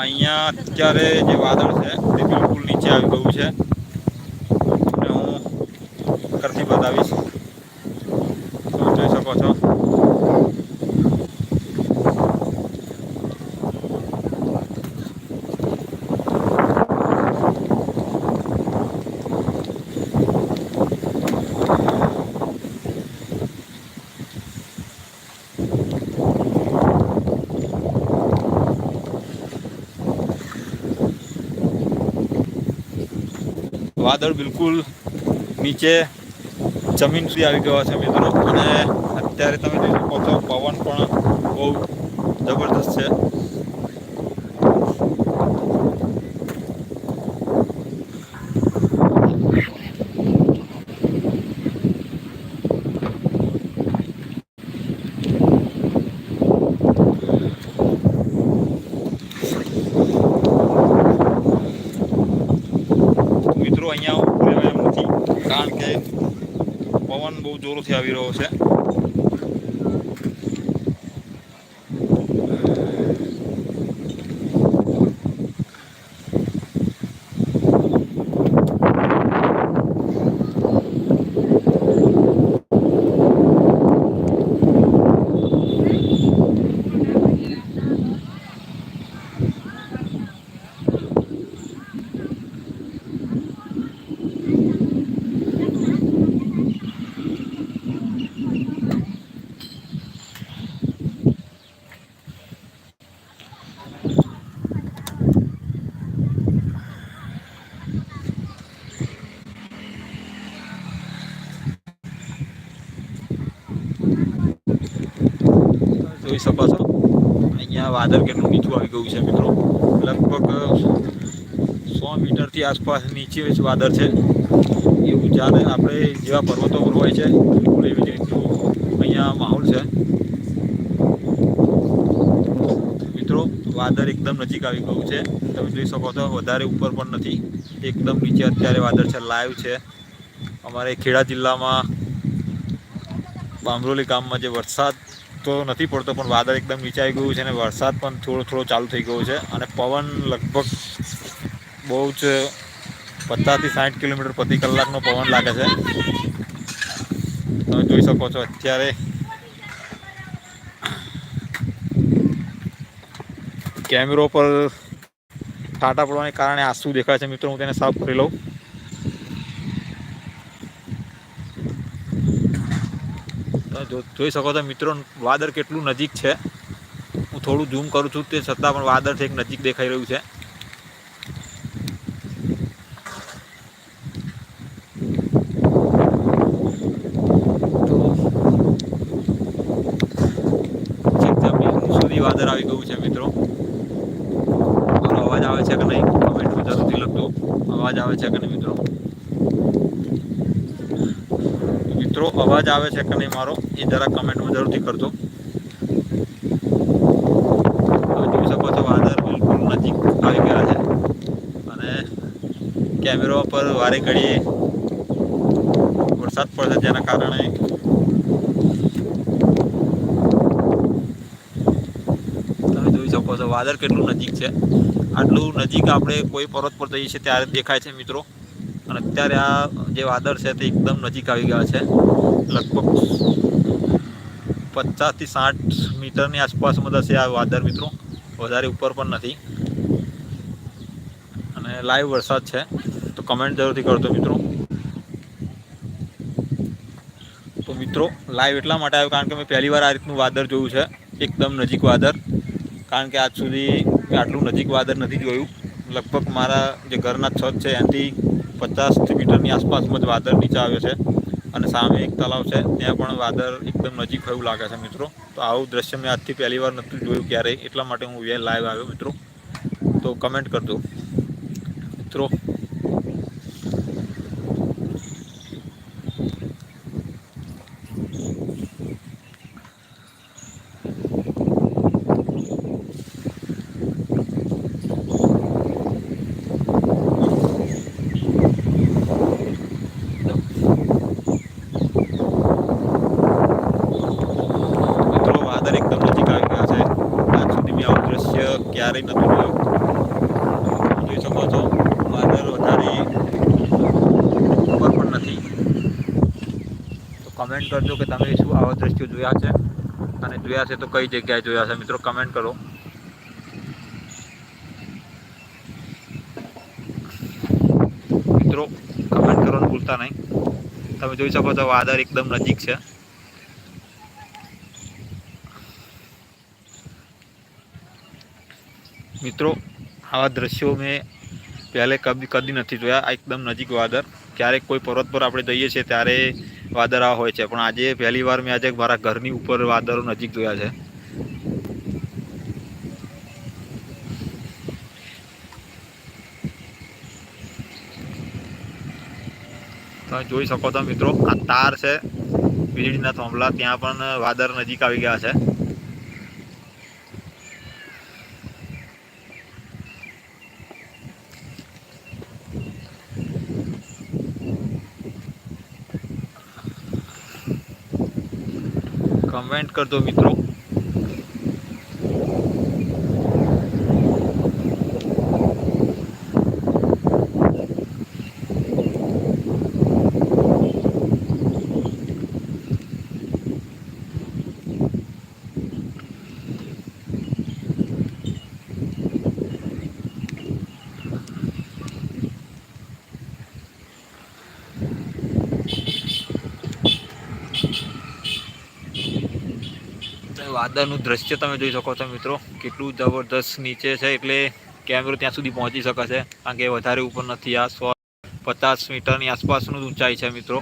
અહીંયા અત્યારે જે વાદળ છે, તે બિલકુલ નીચે આવી ગયું છે. હું કરતી બતાવીશ. તમે જોઈ શકો છો. વાદળ બિલકુલ નીચે જમીન સુધી આવી ગયા છે મિત્રો. અને અત્યારે તમે જોઈ શકો છો પવન પણ બહુ જબરદસ્ત છે મિત્રો અહીંયા ઊભું રહેવાય એમ નથી કારણ કે પવન બહુ જોરોથી આવી રહ્યો છે. જોઈ શકો છો અહીંયા વાદળ કેટલું નીચું આવી ગયું છે, મિત્રો. લગભગ સો મીટરથી આસપાસ નીચે વાદળ છે. એવું જ્યારે આપણે જેવા પર્વતો પર હોય છે, બિલકુલ એવી રીતનું અહીંયા માહોલ છે. મિત્રો, વાદળ એકદમ નજીક આવી ગયું છે. તમે જોઈ શકો છો, વધારે ઉપર પણ નથી. એકદમ નીચે અત્યારે વાદળ છે, લાઈવ છે. અમારે ખેડા જિલ્લામાં બામરોલી ગામમાં જે વરસાદ તો નથી પડતો, પણ વાદળ એકદમ નીચે ગયું છે અને વરસાદ પણ થોડો થોડો ચાલુ થઈ ગયો છે. અને પવન લગભગ બહુ જ પચાસથી સાઠ કિલોમીટર પ્રતિ કલાકનો પવન લાગે છે. તમે જોઈ શકો છો અત્યારે. કેમેરો પર ટાટા પડવાને કારણે આંસુ દેખાય છે. મિત્રો, હું તેને સાફ કરી લઉં. તમે જોઈ શકો છો મિત્રો, વાદળ કેટલું નજીક છે. હું થોડું ઝૂમ કરું છું, તે છતાં પણ વાદળ છે એક નજીક દેખાઈ રહ્યું છે. વાદળ આવી ગયું છે મિત્રો. અવાજ આવે છે કે નહીં? કમેન્ટમાં જરૂરથી લખજો. અવાજ આવે છે કે નહીં મિત્રો? મિત્રો, અવાજ આવે છે કે નહીં મારો? એ જરા કમેન્ટમાં જરૂરથી કરજો. જોઈ શકો છો, વાદળ બિલકુલ નજીક આવી ગયા છે. અને કેમેરો પર વારે ઘડીએ વરસાદ પડશે જેના કારણે તમે જોઈ શકો છો, વાદળ કેટલું નજીક છે. આટલું નજીક આપણે કોઈ પર્વત પર જઈએ છીએ ત્યારે દેખાય છે મિત્રો. અને અત્યારે આ જે વાદળ છે તે એકદમ નજીક આવી ગયા છે. લગભગ પચાસથી સાઠ મીટરની આસપાસમાં છે આ વાદળ મિત્રો. વધારે ઉપર પણ નથી. અને લાઈવ વરસાદ છે. તો કમેન્ટ જરૂરથી કરજો મિત્રો. તો મિત્રો લાઈવ એટલા માટે આવ્યો કારણ કે મેં પહેલી વાર આ રીતનું વાદળ જોયું છે. એકદમ નજીક વાદળ. કારણ કે આજ સુધી આટલું નજીક વાદળ નથી જોયું. લગભગ મારા જે ઘરના છત છે એનાથી પચાસ મીટરની આસપાસમાં જ વાદળ નીચે આવ્યો છે અને સામે એક તલાવ છે. ત્યાં પણ વાદળ એકદમ નજીક હોય એવું લાગે છે મિત્રો. તો આવું દ્રશ્ય મેં આજથી પહેલી વાર નહોતું જોયું ક્યારેય. એટલા માટે હું લાઈવ આવ્યો મિત્રો. તો કમેન્ટ કરજો. મિત્રો મિત્રો વાદળ એકદમ નજીક આવી ગયા છે આજ સુધી મેં આવું દ્રશ્ય ક્યારેય નહોતું જોયું જોઈ શકો છો વાદળ વધારે ઉપર પણ નથી. તો કમેન્ટ કરજો કે તમે શું આવા દ્રશ્યો જોયા છે. અને જોયા છે તો કઈ જગ્યાએ જોયા છે મિત્રો કમેન્ટ કરો. મિત્રો કમેન્ટ કરવાનું ભૂલતા નહીં. તમે જોઈ શકો છો વાદળ એકદમ નજીક છે. મિત્રો, આવા દ્રશ્યો મેં પહેલે કદી કદી નથી જોયા. આ એકદમ નજીક વાદળ. ક્યારેક કોઈ પર્વત પર આપણે જઈએ છીએ ત્યારે વાદળ હોય છે. પણ આજે પહેલી વાર મેં આજે મારા ઘરની ઉપર વાદળો નજીક જોયા છે. તમે જોઈ શકો છો મિત્રો, આ તાર છે. વીજળીના થોંભલા, ત્યાં પણ વાદળ નજીક આવી ગયા છે. કમેન્ટ કરજો મિત્રો તો વાદળનું દ્રશ્ય તમે જોઈ શકો છો મિત્રો. કેટલું જબરદસ્ત નીચે છે, એટલે કેમેરો ત્યાં સુધી પહોંચી શકે છે. કારણ કે વધારે ઉપર નથી આ સો પચાસ મીટરની આસપાસનું જ ઊંચાઈ છે મિત્રો.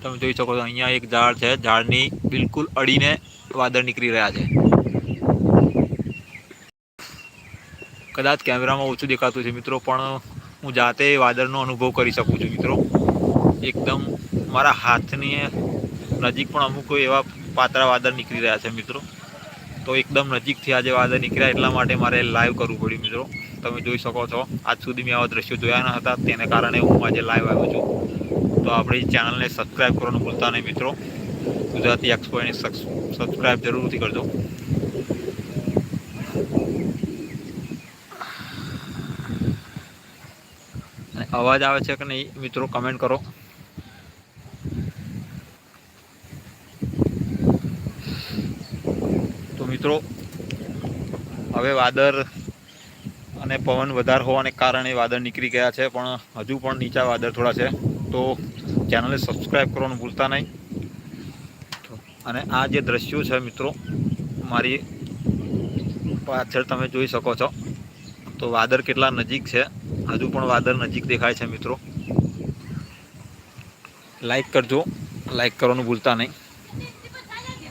તમે જોઈ શકો છો અહીંયા એક ઝાડ છે. ઝાડની બિલકુલ અડીને વાદળ નીકળી રહ્યા છે. કદાચ કેમેરામાં ઓછું દેખાતું છે મિત્રો, પણ હું જાતે વાદળનો અનુભવ કરી શકું છું મિત્રો. એકદમ મારા હાથની નજીક પણ અમુક એવા પાતળા વાદળ નીકળી રહ્યા છે મિત્રો. તો એકદમ નજીકથી આજે વાદળ નીકળ્યા, એટલા માટે મારે લાઈવ કરવું પડ્યું મિત્રો. તમે જોઈ શકો છો, આજ સુધી મેં આવા દ્રશ્યો જોયા ન હતા, તેને કારણે હું આજે લાઈવ આવ્યો છું. તો આપણી ચેનલને સબસ્ક્રાઈબ કરવાનું ભૂલતા નહીં મિત્રો. ગુજરાતી એક્સપોને સબસ્ક્રાઈબ જરૂરથી કરજો. અવાજ આવે છે કે નહીં મિત્રો કમેન્ટ કરો તો મિત્રો, હવે વાદળ અને પવન વધારે હોવાને કારણે વાદળ નીકળી ગયા છે, પણ હજુ પણ નીચા વાદળ થોડા છે. તો ચેનલને સબસ્ક્રાઈબ કરવાનું ભૂલતા નહીં. અને આ જે દ્રશ્યો છે મિત્રો, મારી પાછળ તમે જોઈ શકો છો. તો વાદળ કેટલા નજીક છે, હજુ પણ વાદળ નજીક દેખાય છે મિત્રો. લાઈક કરજો. લાઈક કરવાનું ભૂલતા નહીં તમે જોઈ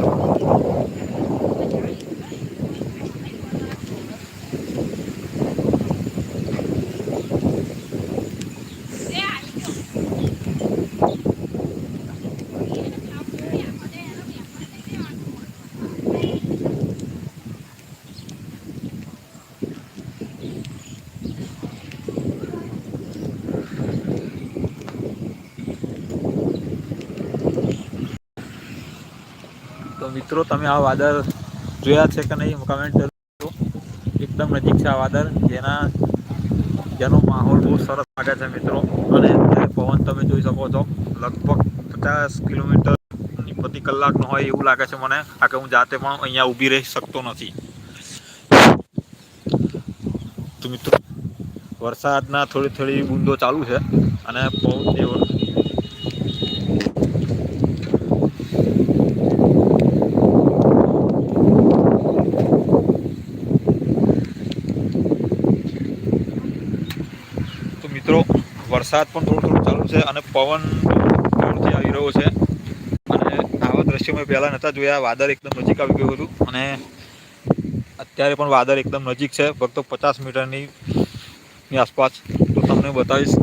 શકો. તો મિત્રો, તમે આ વાદળ જોયા છે કે નહીં કમેન્ટ કરજો એકદમ નજીક છે આ વાદળ, જેના, જેનો માહોલ બહુ સરસ લાગે છે મિત્રો. અને પવન તમે જોઈ શકો છો, લગભગ પચાસ કિલોમીટરની પ્રતિ કલાકનો હોય એવું લાગે છે મને, આ કે હું જાતે પણ અહીંયા ઊભી રહી શકતો નથી. તો મિત્રો, વરસાદના થોડી થોડી બૂંદો ચાલુ છે, અને પવન જે તો મિત્રો વરસાદ પણ થોડો થોડો ચાલુ છે અને પવન જોરથી આવી રહ્યો છે. અને આવા દ્રશ્યો મેં પહેલાં નહોતા જોયા. વાદળ એકદમ નજીક આવી ગયું હતું અને અત્યારે પણ વાદળ એકદમ નજીક છે. ફક્ત પચાસ મીટરની આસપાસ. તો તમને બતાવીશ.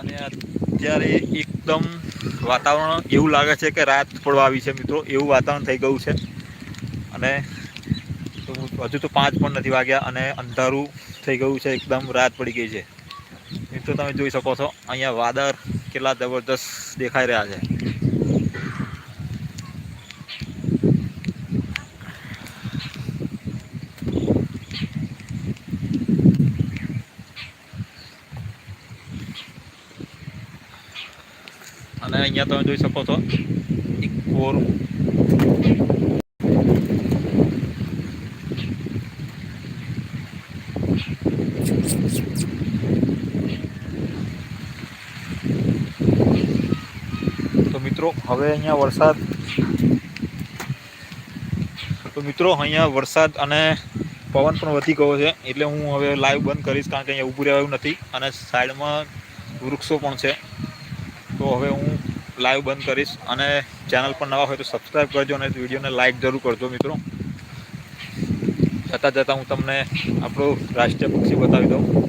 અને અત્યારે એકદમ વાતાવરણ એવું લાગે છે કે રાત પડવા આવી છે મિત્રો. એવું વાતાવરણ થઈ ગયું છે. અને હજુ તો પાંચ પણ નથી વાગ્યા અને અંધારું થઈ ગયું છે, એકદમ રાત પડી ગઈ છે. મિત્રો તમે જોઈ શકો છો, અહીંયા વાદળ કેટલા જબરદસ્ત દેખાઈ રહ્યા છે. અને અહીંયા તમે જોઈ શકો છો, એક કોર તો મિત્રો, હવે અહીંયા વરસાદ. તો મિત્રો, અહીંયા વરસાદ અને પવન પણ વધી ગયો છે, એટલે હું હવે લાઈવ બંધ કરીશ, કારણ કે અહીંયા ઊભું રહેવાયું નથી અને સાઈડમાં વૃક્ષો પણ છે. તો હવે હું લાઈવ બંધ કરીશ અને ચેનલ પર નવા હોય તો સબસ્ક્રાઈબ કરજો અને વિડીયોને લાઈક જરૂર કરજો મિત્રો. જતાં જતાં હું તમને આપણું રાષ્ટ્રીય પક્ષી બતાવી દઉં.